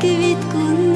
квітку